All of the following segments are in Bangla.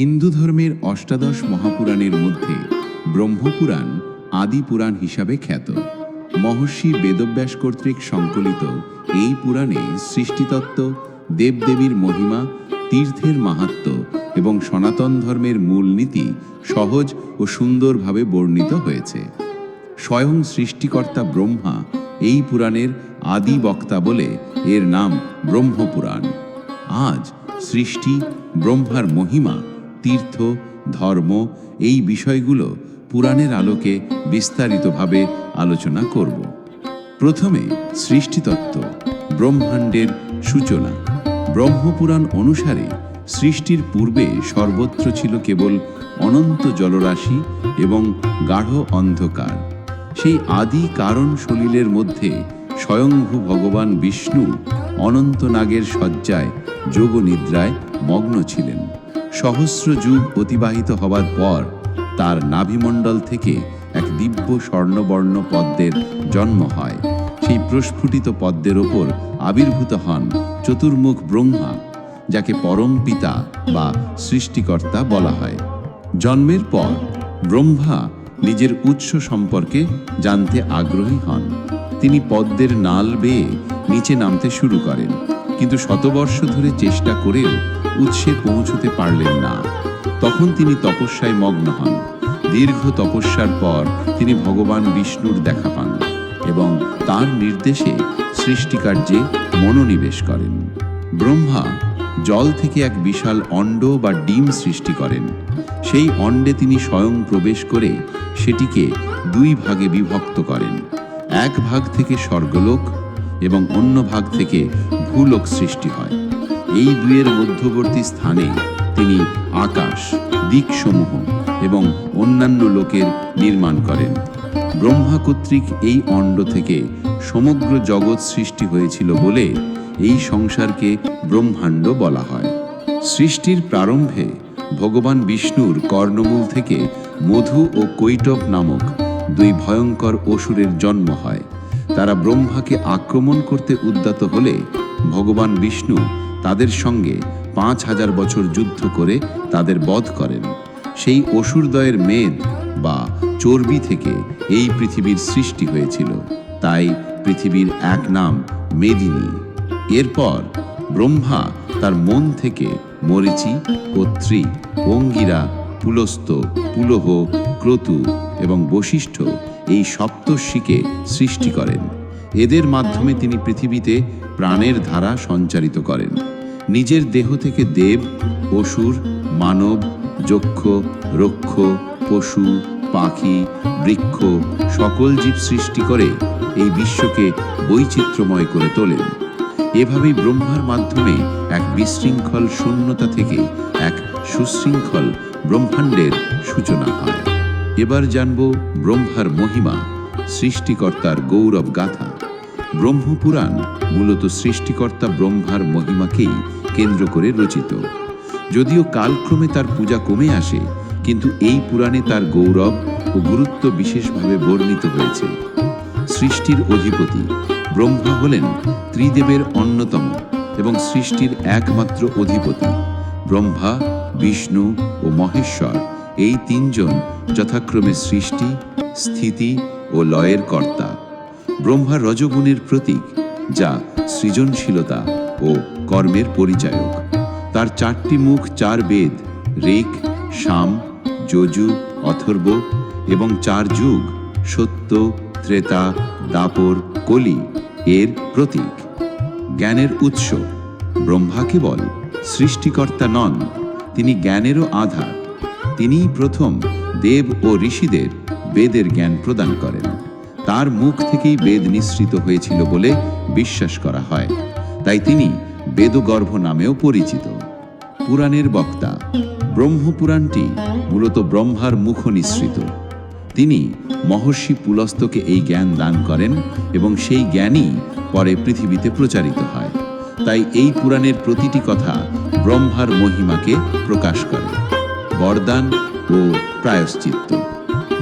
হিন্দু ধর্মের অষ্টাদশ মহাপুরাণের মধ্যে ব্রহ্মপুরাণ আদি পুরাণ হিসাবে খ্যাত। মহর্ষি বেদব্যাস কর্তৃক সংকলিত এই পুরাণে সৃষ্টিতত্ত্ব, দেবদেবীর মহিমা, তীর্থের মাহাত্ম্য এবং সনাতন ধর্মের মূলনীতি সহজ ও সুন্দরভাবে বর্ণিত হয়েছে। স্বয়ং সৃষ্টিকর্তা ব্রহ্মা এই পুরাণের আদি বক্তা বলে এর নাম ব্রহ্মপুরাণ। আজ সৃষ্টি ব্রহ্মার মহিমা তীর্থ, ধর্ম এই বিষয়গুলো পুরাণের আলোকে বিস্তারিতভাবে আলোচনা করব। প্রথমে সৃষ্টিতত্ত্ব, ব্রহ্মাণ্ডের সূচনা। ব্রহ্মপুরাণ অনুসারে সৃষ্টির পূর্বে সর্বত্র ছিল কেবল অনন্ত জলরাশি এবং গাঢ় অন্ধকার। সেই আদি কারণ সলিলের মধ্যে স্বয়ংভু ভগবান বিষ্ণু অনন্তনাগের শয্যায় যোগ নিদ্রায় মগ্ন ছিলেন। সহস্র যুগ অতিবাহিত হবার পর তার নাভিমণ্ডল থেকে এক দিব্য স্বর্ণবর্ণ পদ্মের জন্ম হয়। সেই প্রস্ফুটিত পদ্মের ওপর আবির্ভূত হন চতুর্মুখ ব্রহ্মা, যাকে পরম পিতা বা সৃষ্টিকর্তা বলা হয়। জন্মের পর ব্রহ্মা নিজের উৎস সম্পর্কে জানতে আগ্রহী হন। তিনি পদ্মের নাল বেয়ে নিচে নামতে শুরু করেন। কিন্তু শতবর্ষ ধরে চেষ্টা করেও উৎসে পৌঁছতে পারলেন না। তখন তিনি তপস্যায় মগ্ন হন। দীর্ঘ তপস্যার পর তিনি ভগবান বিষ্ণুর দেখা পান এবং তার নির্দেশে সৃষ্টিকার্যে মনোনিবেশ করেন। ব্রহ্মা জল থেকে এক বিশাল অণ্ড বা ডিম সৃষ্টি করেন। সেই অণ্ডে তিনি স্বয়ং প্রবেশ করে সেটিকে দুই ভাগে বিভক্ত করেন। এক ভাগ থেকে স্বর্গলোক এবং অন্য ভাগ থেকে ভূলোক সৃষ্টি হয়। এই দুয়ের মধ্যবর্তী স্থানে তিনি আকাশ, দিকসমূহ এবং অন্যান্য লোকের নির্মাণ করেন। ব্রহ্মা কর্তৃক এই অণ্ড থেকে সমগ্র জগৎ সৃষ্টি হয়েছিল বলে এই সংসারকে ব্রহ্মাণ্ড বলা হয়। সৃষ্টির প্রারম্ভে ভগবান বিষ্ণুর কর্ণমূল থেকে মধু ও কৈটব নামক দুই ভয়ঙ্কর অসুরের জন্ম হয়। তারা ব্রহ্মাকে আক্রমণ করতে উদ্যত হলে ভগবান বিষ্ণু তাদের সঙ্গে পাঁচ হাজার বছর যুদ্ধ করে তাদের বধ করেন। সেই অসুরদয়ের মেদ বা চর্বি থেকে এই পৃথিবীর সৃষ্টি হয়েছিল। তাই পৃথিবীর এক নাম মেদিনী। এরপর ব্রহ্মা তার মন থেকে মরিচি পত্রী অঙ্গিরা পুলস্ত পুলহ, ক্রতু এবং বশিষ্ঠ এই সপ্তর্ষিকে সৃষ্টি করেন। এদের মাধ্যমে তিনি পৃথিবীতে প্রাণের ধারা সঞ্চারিত করেন। নিজের দেহ থেকে দেব অসুর মানব, যক্ষ, রক্ষ, পশু, পাখি, বৃক্ষ, সকল জীব সৃষ্টি করে এই বিশ্বকে বৈচিত্র্যময় করে তোলেন। এভাবেই ব্রহ্মার মাধ্যমে এক বিশৃঙ্খল শূন্যতা থেকে এক সুশৃঙ্খল ব্রহ্মাণ্ডের সূচনা হয়। এবার জানব ব্রহ্মার মহিমা, সৃষ্টিকর্তার গৌরব গাথা। ব্রহ্মপুরাণ মূলত সৃষ্টিকর্তা ব্রহ্মার মহিমাকেই কেন্দ্র করে রচিত। যদিও কালক্রমে তার পূজা কমে আসে, কিন্তু এই পুরাণে তার গৌরব ও গুরুত্ব বিশেষভাবে বর্ণিত হয়েছে। সৃষ্টির অধিপতি ব্রহ্মা হলেন ত্রিদেবের অন্যতম এবং সৃষ্টির একমাত্র অধিপতি, ব্রহ্মা, বিষ্ণু ও মহেশ্বর। এই তিনজন যথাক্রমে সৃষ্টি, স্থিতি ও লয়ের কর্তা। ব্রহ্মা রজগুণের প্রতীক, যা সৃজনশীলতা ও কর্মের পরিচায়ক। তার চারটি মুখ, চার বেদ ঋক শাম, যজু, অথর্ব এবং চার যুগ, সত্য, ত্রেতা, দাপর, কলি এর প্রতীক। জ্ঞানের উৎস, ব্রহ্মা কেবল সৃষ্টিকর্তা নন, তিনি জ্ঞানেরও আধার। তিনিই প্রথম দেব ও ঋষিদের বেদের জ্ঞান প্রদান করেন। তার মুখ থেকেই বেদ নিঃসৃত হয়েছিল বলে বিশ্বাস করা হয়। তাই তিনি বেদগর্ভ নামেও পরিচিত। পুরাণের বক্তা, ব্রহ্মপুরাণটি মূলত ব্রহ্মার মুখ নিঃসৃত। তিনি মহর্ষি পুলস্তকে এই জ্ঞান দান করেন এবং সেই জ্ঞানই পরে পৃথিবীতে প্রচারিত হয়। তাই এই পুরাণের প্রতিটি কথা ব্রহ্মার মহিমাকে প্রকাশ করে। বরদান ও প্রায়শ্চিত্ত।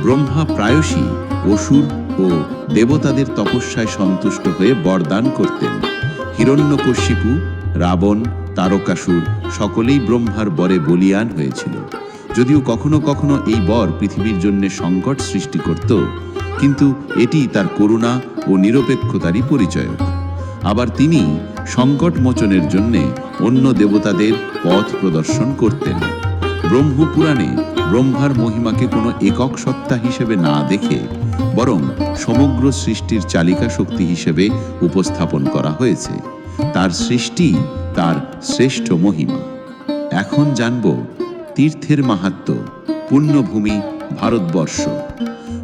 ব্রহ্মা প্রায়শই অসুর ও দেবতাদের তপস্যায় সন্তুষ্ট হয়ে বরদান করতেন। হিরণ্যকশিপু রাবণ, তারকাসুর সকলেই ব্রহ্মার বরে বলিয়ান হয়েছিল। যদিও কখনো কখনো এই বর পৃথিবীর জন্য সংকট সৃষ্টি করত, কিন্তু এটি তার করুণা ও নিরপেক্ষতারই পরিচয়ক। আবার তিনি সংকট মোচনের জন্যে অন্য দেবতাদের পথ প্রদর্শন করতেন। ব্রহ্মপুরাণে ব্রহ্মার মহিমাকে কোনো একক সত্তা হিসেবে না দেখে বরং সমগ্র সৃষ্টির চালিকা শক্তি হিসেবে উপস্থাপন করা হয়েছে। তার সৃষ্টি তার শ্রেষ্ঠ মহিমা। এখন জানব তীর্থের মাহাত্ম্য পুণ্যভূমি, ভারতবর্ষ।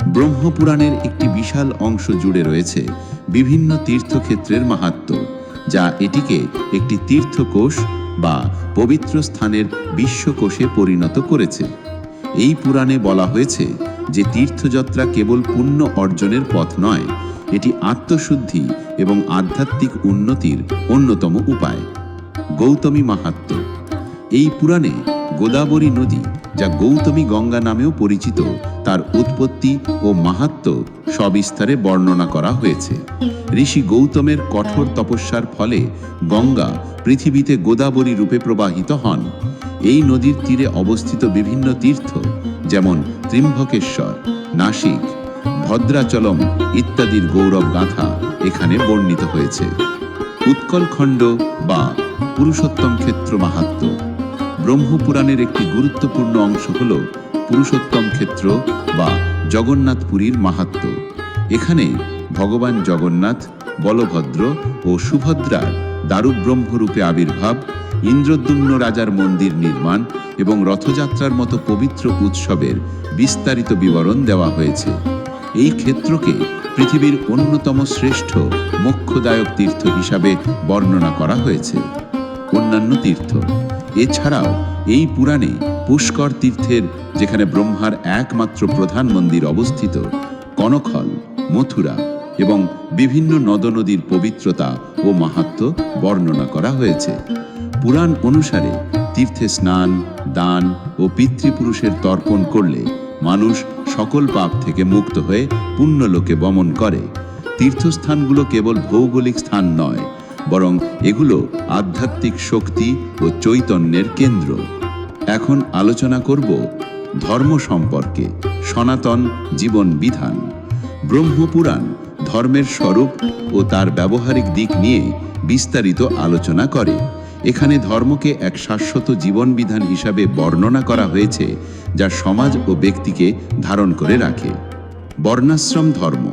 ব্রহ্মপুরাণের একটি বিশাল অংশ জুড়ে রয়েছে বিভিন্ন তীর্থক্ষেত্রের মাহাত্ম্য যা এটিকে একটি তীর্থকোষ বা পবিত্র স্থানের বিশ্বকোষে পরিণত করেছে। এই পুরাণে বলা হয়েছে যে তীর্থযাত্রা কেবল পুণ্য অর্জনের পথ নয়, এটি আত্মশুদ্ধি এবং আধ্যাত্মিক উন্নতির অন্যতম উপায়। গৌতমী মাহাত্ম এই পুরাণে গোদাবরী নদী, যা গৌতমী গঙ্গা নামেও পরিচিত, তার উৎপত্তি ও মাহাত্ম্য সবিস্তারে বর্ণনা করা হয়েছে। ঋষি গৌতমের কঠোর তপস্যার ফলে গঙ্গা পৃথিবীতে গোদাবরী রূপে প্রবাহিত হন। এই নদীর তীরে অবস্থিত বিভিন্ন তীর্থ, যেমন ত্রিম্ভকেশ্বর, নাসিক, ভদ্রাচলম ইত্যাদির গৌরব গাথা এখানে বর্ণিত হয়েছে। উৎকলখণ্ড বা পুরুষোত্তম ক্ষেত্র মাহাত্ম্য ব্রহ্মপুরাণের একটি গুরুত্বপূর্ণ অংশ হল পুরুষোত্তম ক্ষেত্র বা জগন্নাথপুরীর মাহাত্ম্য এখানে ভগবান জগন্নাথ, বলভদ্র ও সুভদ্রার দারুব্রহ্মরূপে আবির্ভাব ইন্দ্রদ্যুম্ন রাজার মন্দির নির্মাণ এবং রথযাত্রার মতো পবিত্র উৎসবের বিস্তারিত বিবরণ দেওয়া হয়েছে। এই ক্ষেত্রকে পৃথিবীর অন্যতম শ্রেষ্ঠ মোক্ষদায়ক তীর্থ হিসাবে বর্ণনা করা হয়েছে। অন্যান্য তীর্থ এছাড়াও এই পুরাণে পুষ্কর তীর্থের, যেখানে ব্রহ্মার একমাত্র প্রধান মন্দির অবস্থিত কনখল মথুরা এবং বিভিন্ন নদনদীর পবিত্রতা ও মাহাত্ম্য বর্ণনা করা হয়েছে। পুরাণ অনুসারে তীর্থে স্নান, দান ও পিতৃপুরুষের তর্পণ করলে মানুষ সকল পাপ থেকে মুক্ত হয়ে পুণ্যলোকে বমন করে। তীর্থস্থানগুলো কেবল ভৌগোলিক স্থান নয় বরং এগুলো আধ্যাত্মিক শক্তি ও চৈতন্যের কেন্দ্র। এখন আলোচনা করব ধর্ম সম্পর্কে, সনাতন জীবন বিধান। ব্রহ্মপুরাণ ধর্মের স্বরূপ ও তার ব্যবহারিক দিক নিয়ে বিস্তারিত আলোচনা করে। এখানে ধর্মকে এক শাশ্বত জীবন বিধান হিসাবে বর্ণনা করা হয়েছে, যা সমাজ ও ব্যক্তিকে ধারণ করে রাখে। বর্ণাশ্রম ধর্ম।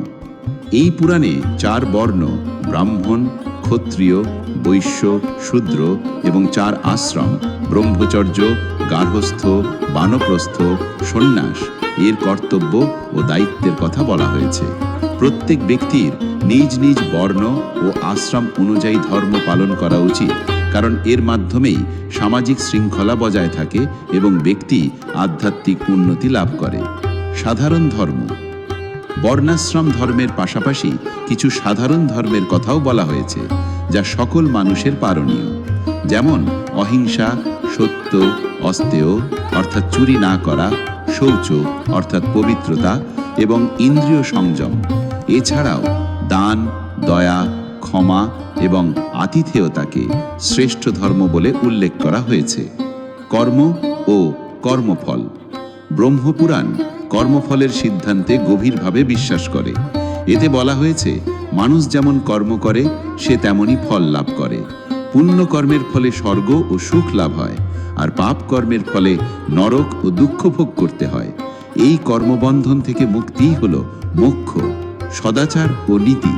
এই পুরাণে চার বর্ণ, ব্রাহ্মণ ক্ষত্রিয়, বৈশ্য, শূদ্র এবং চার আশ্রম, ব্রহ্মচর্য, গার্হস্থ, বানপ্রস্থ, সন্ন্যাস, এর কর্তব্য ও দায়িত্বের কথা বলা হয়েছে। প্রত্যেক ব্যক্তির নিজ নিজ বর্ণ ও আশ্রম অনুযায়ী ধর্ম পালন করা উচিত, কারণ এর মাধ্যমেই সামাজিক শৃঙ্খলা বজায় থাকে এবং ব্যক্তি আধ্যাত্মিক উন্নতি লাভ করে। সাধারণ ধর্ম বর্ণাশ্রম ধর্মের পাশাপাশি কিছু সাধারণ ধর্মের কথাও বলা হয়েছে, যা সকল মানুষের পারণীয়। যেমন, অহিংসা, সত্য, অস্তেয়, অর্থাৎ চুরি না করা, শৌচ, অর্থাৎ পবিত্রতা এবং ইন্দ্রিয় সংযম। এছাড়াও, দান, দয়া, ক্ষমা এবং আতিথেয়তাকে শ্রেষ্ঠ ধর্ম বলে উল্লেখ করা হয়েছে। কর্ম ও কর্মফল। ব্রহ্মপুরাণ কর্মফলের সিদ্ধান্তে গভীরভাবে বিশ্বাস করে। এতে বলা হয়েছে, মানুষ যেমন কর্ম করে, সে তেমনই ফল লাভ করে। পুণ্য কর্মের ফলে স্বর্গ ও সুখ লাভ হয়, আর পাপ কর্মের ফলে নরক ও দুঃখ ভোগ করতে হয়। এই কর্মবন্ধন থেকে মুক্তিই হল মোক্ষ, সদাচার ও নীতি।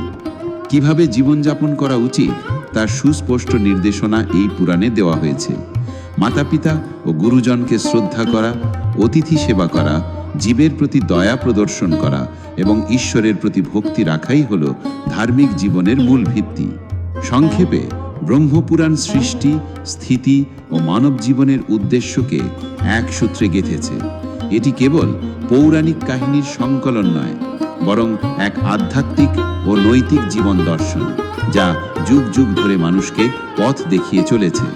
কীভাবে জীবনযাপন করা উচিত, তার সুস্পষ্ট নির্দেশনা এই পুরাণে দেওয়া হয়েছে। মাতা পিতা ও গুরুজনকে শ্রদ্ধা করা, অতিথি সেবা করা জীবের প্রতি দয়া প্রদর্শন করা এবং ঈশ্বরের প্রতি ভক্তি রাখাই হল ধার্মিক জীবনের মূল ভিত্তি। সংক্ষেপে, ব্রহ্মপুরাণ সৃষ্টি, স্থিতি ও মানব জীবনের উদ্দেশ্যকে এক সূত্রে গেঁথেছে। এটি কেবল পৌরাণিক কাহিনীর সংকলন নয়, বরং এক আধ্যাত্মিক ও নৈতিক জীবন দর্শন, যা যুগ যুগ ধরে মানুষকে পথ দেখিয়ে চলেছে।